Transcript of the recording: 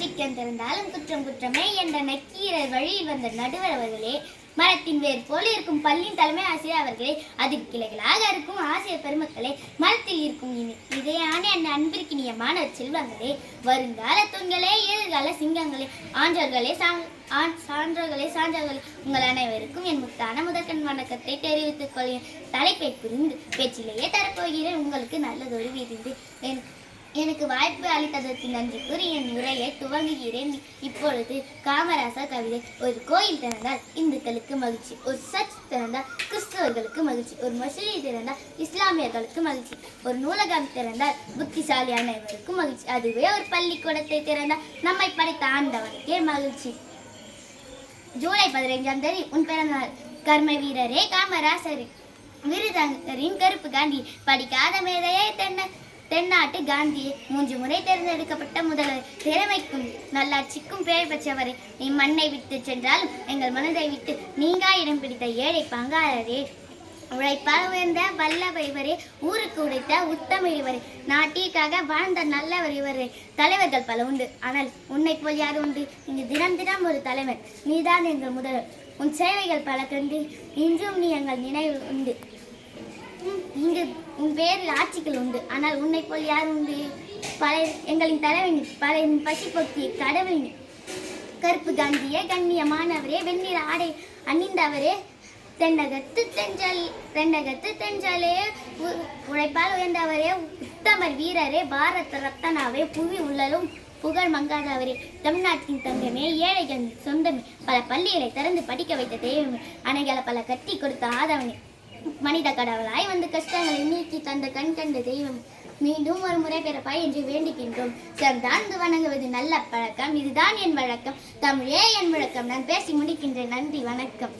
Chicken திறந்தாலும் குற்றம் குற்றமே என்ற நக்கீரர் வழியில் வந்த நடுவர் அவர்களே. மரத்தின் வேர் போல் இருக்கும் பள்ளியின் தலைமை ஆசிரியர் அவர்களே. அதில் கிளைகளாக இருக்கும் ஆசிரியர் பெருமக்களே மரத்தில் இருக்கும் இனி இதையான என் அன்பிற்கினிய மாணவ செல்வங்களே. வருங்கால தூண்களே எதிர்கால சிங்கங்களே. ஆன்றோர்களே சான்றோர்களே சான்றோர்களே. உங்கள் அனைவருக்கும் என் முத்தான முதற்கண் வணக்கத்தை தெரிவித்துக் கொள்கிறேன். தலைப்பை புரிந்து பேச்சிலேயே தரப்போகிறேன். உங்களுக்கு நல்லதொரு விருந்து என் எனக்கு வாய்ப்பு அளித்ததற்கு நன்றி கூறி என் உரையை துவங்குகிறேன். இப்பொழுது காமராசர் கவிதை ஒரு கோயில் திறந்தால் இந்துக்களுக்கு மகிழ்ச்சி ஒரு சர்ச் திறந்தால் கிறிஸ்தவர்களுக்கு மகிழ்ச்சி ஒரு மசூதி திறந்தால் இஸ்லாமியர்களுக்கு மகிழ்ச்சி ஒரு நூலகம் திறந்தால் புத்திசாலி மகிழ்ச்சி. அதுவே ஒரு பள்ளிக்கூடத்தை திறந்தால் நம்மை படைத்த ஆண்டவருக்கே மகிழ்ச்சி. ஜூலை பதினைஞ்சாம் தேதி உன் பிறந்தநாள். கர்ம வீரரே காமராசர் விருதாங்கரின் கருப்பு காந்தி படிக்காத மேதையே தென்ன தென்னாட்டு காந்தி மூன்று முறை தேர்ந்தெடுக்கப்பட்ட முதல்வர். திறமைக்கும் நல்லாட்சிக்கும் பெயர் பெற்றவரே. இம்மண்ணை விட்டு சென்றாலும் எங்கள் மனதை விட்டு நீங்கா இடம் பிடித்த ஏழை பங்காளரே. உழைப்பாக உயர்ந்த வல்லவர் இவரே. ஊருக்கு உடைத்த உத்தம இவரே. நாட்டிற்காக வாழ்ந்த நல்லவர் இவரே. தலைவர்கள் பல உண்டு. ஆனால் உன்னை போல் யார் உண்டு? இங்கு தினம் தினம் ஒரு தலைவர் நீதான் எங்கள் முதல்வர். உன் சேவைகள் பல கண்டு இன்றும் நீ எங்கள் நினைவு உண்டு. இங்கு உன் பேரில் ஆட்சிகள் உண்டு. ஆனால் உன்னை போல் யார் உண்டு? பல எங்களின் தலைவன் பல பசி போக்கிய கடவுளின் கருப்பு காந்தியே கண்ணியமானவரே வெண்ணிற ஆடை அணிந்தவரே. தென்னகத்து தெஞ்சல் தென்னகத்து தெஞ்சலே உ- உழைப்பால் உயர்ந்தவரே உத்தமர் வீரரே பாரத ரத்தனாவே புவி உள்ளலும் புகழ் மங்காதவரே. தமிழ்நாட்டின் தங்கமே ஏழைகள் சொந்தமே. பல பள்ளிகளை திறந்து படிக்க வைத்த தெய்வமே. அணைகளை பல கட்டி கொடுத்த ஆதவனே. மனித கடவுளாய் வந்து கஷ்டங்களை நீக்கி தந்த கண் கண்ட தெய்வம் மீண்டும் ஒரு முறை பிறப்பாய் என்று வேண்டுகின்றோம். சேர்ந்தார்ந்து வணங்குவது நல்ல பழக்கம். இதுதான் என் வழக்கம். தமிழே என் வழக்கம். நான் பேசி முடிக்கின்றேன். நன்றி வணக்கம்.